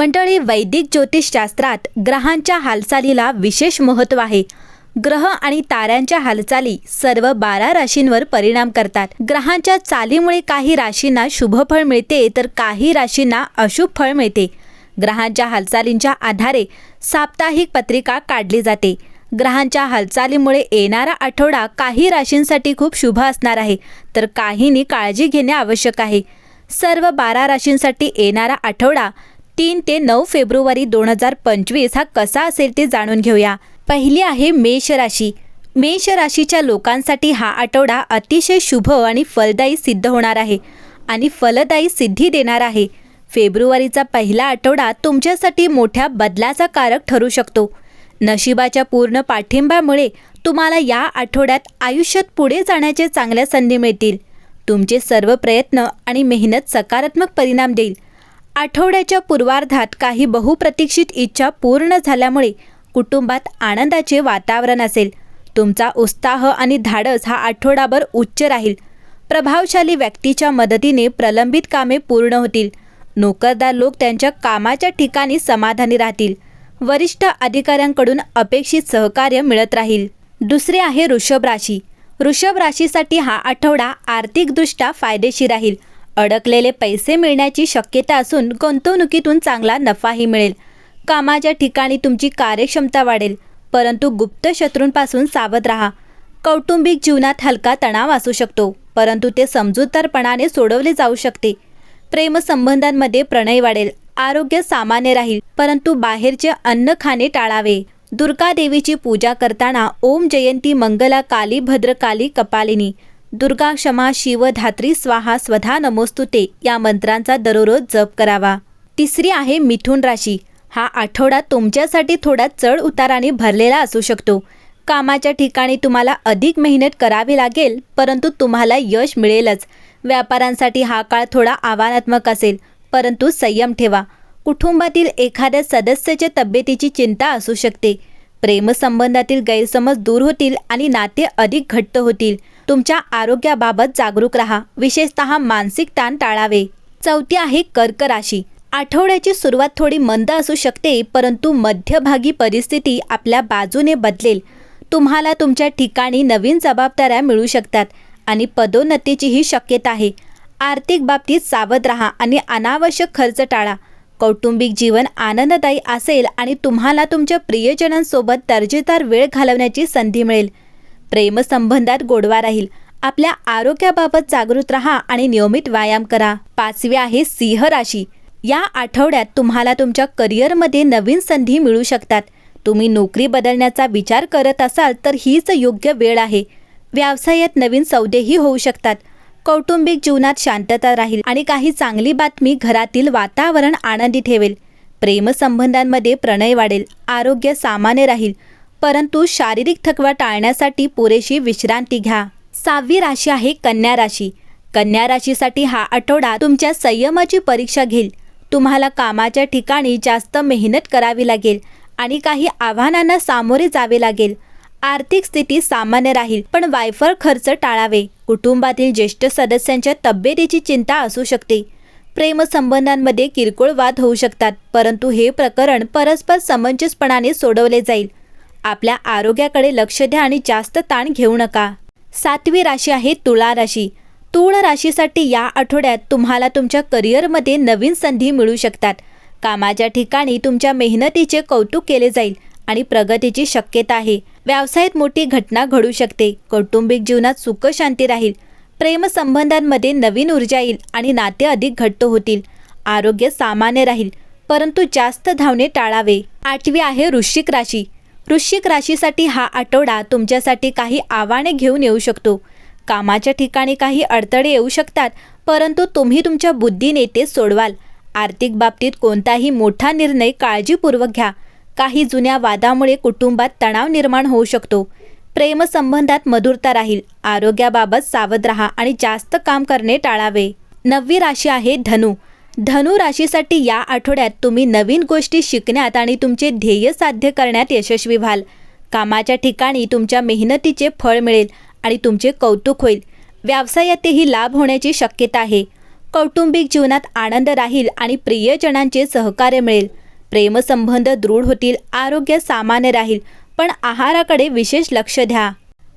मंडळी वैदिक ज्योतिषशास्त्रात ग्रहांच्या हालचालीला विशेष महत्त्व आहे. ग्रह आणि ताऱ्यांच्या हालचाली सर्व बारा राशींवर परिणाम करतात. ग्रहांच्या चालीमुळे काही राशींना शुभ फळ मिळते तर काही राशींना अशुभ फळ मिळते. ग्रहांच्या हालचालींच्या आधारे साप्ताहिक पत्रिका काढली जाते. ग्रहांच्या हालचालीमुळे येणारा आठवडा काही राशींसाठी खूप शुभ असणार आहे तर काहींनी काळजी घेणे आवश्यक आहे. सर्व बारा राशींसाठी येणारा आठवडा तीन ते नऊ फेब्रुवारी दोन हजार पंचवीस हा कसा असेल ते जाणून घेऊया. पहिली आहे मेष राशी. मेष राशीच्या लोकांसाठी हा आठवडा अतिशय शुभ आणि फलदायी सिद्ध होणार आहे आणि फलदायी सिद्धी देणार आहे. फेब्रुवारीचा पहिला आठवडा तुमच्यासाठी मोठ्या बदलाचा कारक ठरू शकतो. नशिबाच्या पूर्ण पाठिंब्यामुळे तुम्हाला या आठवड्यात आयुष्यात पुढे जाण्याचे चांगल्या संधी मिळतील. तुमचे सर्व प्रयत्न आणि मेहनत सकारात्मक परिणाम देईल. आठवड्याच्या पूर्वार्धात काही बहुप्रतीक्षित इच्छा पूर्ण झाल्यामुळे कुटुंबात आनंदाचे वातावरण असेल. तुमचा उत्साह आणि धाडस हा आठवडाभर उच्च राहील. प्रभावशाली व्यक्तीच्या मदतीने प्रलंबित कामे पूर्ण होतील. नोकरदार लोक त्यांच्या कामाच्या ठिकाणी समाधानी राहतील. वरिष्ठ अधिकाऱ्यांकडून अपेक्षित सहकार्य मिळत राहील. दुसरे आहे वृषभ राशी. वृषभ राशीसाठी हा आठवडा आर्थिकदृष्ट्या फायदेशीर राहील. अडकलेले पैसे मिळण्याची शक्यता असून गुंतवणुकीतून चांगला नफाही मिळेल. कामाच्या ठिकाणी तुमची कार्यक्षमता वाढेल परंतु गुप्त शत्रूंपासून सावध राहा. कौटुंबिक जीवनात हलका तणाव असू शकतो परंतु ते समजूतदारपणाने सोडवले जाऊ शकते. प्रेमसंबंधांमध्ये प्रणय वाढेल आरोग्य सामान्य राहील परंतु बाहेरचे अन्न खाणे टाळावे. दुर्गा देवीची पूजा करताना ओम जयंती मंगला काली भद्रकाली कपालिनी. दुर्गा क्षमा शिव धात्री स्वाहा स्वधा नमोस्तुते या मंत्रांचा दररोज जप करावा. तिसरी आहे मिथुन राशी. हा आठवडा तुमच्यासाठी थोडा चढ उताराने भरलेला असू शकतो. कामाच्या ठिकाणी तुम्हाला अधिक मेहनत करावी लागेल परंतु तुम्हाला यश मिळेलच. व्यापाऱ्यांसाठी हा काळ थोडा आव्हानात्मक असेल परंतु संयम ठेवा. कुटुंबातील एखाद्या सदस्याच्या तब्येतीची चिंता असू शकते. प्रेमसंबंधातील गैरसमज दूर होतील आणि नाते अधिक घट्ट होतील. तुमच्या आरोग्याबाबत जागरूक राहा. विशेषतः मानसिक ताण टाळावे. चौथी आहे कर्क राशी. आठवड्याची सुरुवात थोडी मंद असू शकते परंतु मध्यभागी परिस्थिती आपल्या बाजूने बदलेल. तुम्हाला तुमच्या ठिकाणी नवीन जबाबदाऱ्या मिळू शकतात आणि पदोन्नतीचीही शक्यता आहे. आर्थिक बाबतीत सावध राहा आणि अनावश्यक खर्च टाळा. कौटुंबिक जीवन आनंददायी असेल आणि तुम्हाला तुमच्या प्रियजनांसोबत दर्जेदार वेळ घालवण्याची संधी मिळेल. प्रेमसंबंधात गोडवा राहील. आपल्या आरोग्याबाबत जागृत राहा आणि नियमित व्यायाम करा. पाचवी आहे सिंह राशी. या आठवड्यात तुम्हाला तुमच्या करिअरमध्ये नवीन संधी मिळू शकतात. तुम्ही नोकरी बदलण्याचा विचार करत असाल तर हीच योग्य वेळ आहे. व्यवसायात नवीन सौदेही होऊ शकतात. कौटुंबिक जीवनात शांतता राहील आणि काही चांगली बातमी घरातील वातावरण आनंदी ठेवेल. प्रेमसंबंधांमध्ये प्रणय वाढेल. आरोग्य सामान्य राहील. परंतु शारीरिक थकवा टाळण्यासाठी पुरेशी विश्रांती घ्या. सहावी राशी आहे कन्या राशी. कन्या राशीसाठी हा आठवडा तुमच्या संयमाची परीक्षा घेईल. तुम्हाला कामाच्या ठिकाणी जास्त मेहनत करावी लागेल आणि काही आव्हानांना सामोरे जावे लागेल. आर्थिक स्थिती सामान्य राहील पण वायफळ खर्च टाळावे. कुटुंबातील ज्येष्ठ सदस्यांच्या तब्येतीची चिंता असू शकते. प्रेमसंबंधांमध्ये किरकोळ वाद होऊ शकतात परंतु हे प्रकरण परस्पर समंजसपणाने सोडवले जाईल. आपल्या आरोग्याकडे लक्ष द्या आणि जास्त ताण घेऊ नका. सातवी राशी आहे तुळा राशी. तुळ राशीसाठी या आठवड्यात तुम्हाला तुमच्या करिअरमध्ये नवीन संधी मिळू शकतात. कामाच्या ठिकाणी तुमच्या मेहनतीचे कौतुक केले जाईल आणि प्रगतीची शक्यता आहे. व्यवसायात मोठी घटना घडू शकते. कौटुंबिक जीवनात सुख शांती राहील प्रेमसंबंधांमध्ये नवीन ऊर्जा येईल आणि नाते अधिक घट्ट होतील. आरोग्य सामान्य राहील परंतु जास्त धावणे टाळावे. आठवी आहे वृश्चिक राशी. वृश्चिक राशीसाठी हा आठवडा तुमच्यासाठी काही आव्हाने घेऊन येऊ शकतो. कामाच्या ठिकाणी काही अडथळे येऊ शकतात परंतु तुम्ही तुमच्या बुद्धीने ते सोडवाल. आर्थिक बाबतीत कोणताही मोठा निर्णय काळजीपूर्वक घ्या. काही जुन्या वादामुळे कुटुंबात तणाव निर्माण होऊ शकतो. प्रेमसंबंधात मधुरता राहील. आरोग्याबाबत सावध राहा आणि जास्त काम करणे टाळावे. नववी राशी आहे धनु. धनु राशीसाठी या आठवड्यात तुम्ही नवीन गोष्टी शिकण्यात आणि तुमचे ध्येय साध्य करण्यात यशस्वी व्हाल. कामाच्या ठिकाणी तुमच्या मेहनतीचे फळ मिळेल आणि तुमचे कौतुक होईल. व्यवसायातही लाभ होण्याची शक्यता आहे. कौटुंबिक जीवनात आनंद राहील आणि प्रियजनांचे सहकार्य मिळेल. प्रेमसंबंध दृढ होतील आरोग्य सामान्य राहील पण आहाराकडे विशेष लक्ष द्या.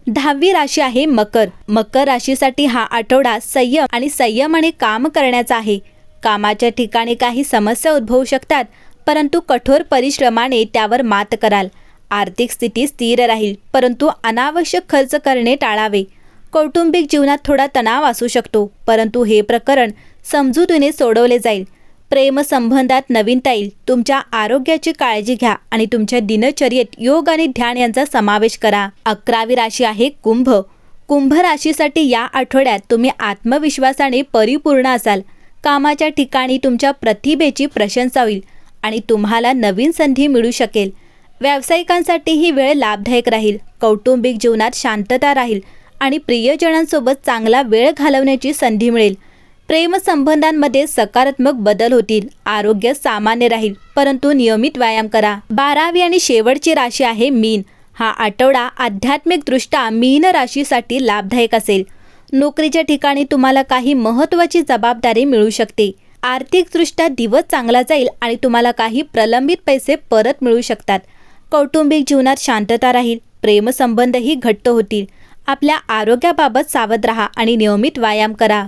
दहावी राशी आहे मकर. मकर राशीसाठी हा आठवडा संयम आणि संयमाने काम करण्याचा आहे. कामाच्या ठिकाणी काही समस्या उद्भवू शकतात परंतु कठोर परिश्रमाने त्यावर मात कराल. आर्थिक स्थिती स्थिर राहील परंतु अनावश्यक खर्च करणे टाळावे. कौटुंबिक जीवनात थोडा तणाव असू शकतो परंतु हे प्रकरण समजुतीने सोडवले जाईल. प्रेमसंबंधात नवीनता येईल तुमच्या आरोग्याची काळजी घ्या आणि तुमच्या दिनचर्येत योग आणि ध्यान यांचा समावेश करा. अकरावी राशी आहे कुंभ. कुंभ राशीसाठी या आठवड्यात तुम्ही आत्मविश्वासाने परिपूर्ण असाल. कामाच्या ठिकाणी तुमच्या प्रतिभेची प्रशंसा होईल आणि तुम्हाला नवीन संधी मिळू शकेल. व्यावसायिकांसाठी ही वेळ लाभदायक राहील कौटुंबिक जीवनात शांतता राहील आणि प्रियजनांसोबत चांगला वेळ घालवण्याची संधी मिळेल. प्रेमसंबंधांमध्ये सकारात्मक बदल होतील आरोग्य सामान्य राहील परंतु नियमित व्यायाम करा. बारावी आणि शेवटची राशी आहे मीन. हा आठवडा आध्यात्मिकदृष्ट्या मीन राशीसाठी लाभदायक असेल. नोकरीच्या ठिकाणी तुम्हाला काही महत्त्वाची जबाबदारी मिळू शकते. आर्थिकदृष्ट्या दिवस चांगला जाईल आणि तुम्हाला काही प्रलंबित पैसे परत मिळू शकतात. कौटुंबिक जीवनात शांतता राहील प्रेमसंबंधही घट्ट होतील. आपल्या आरोग्याबाबत सावध राहा आणि नियमित व्यायाम करा.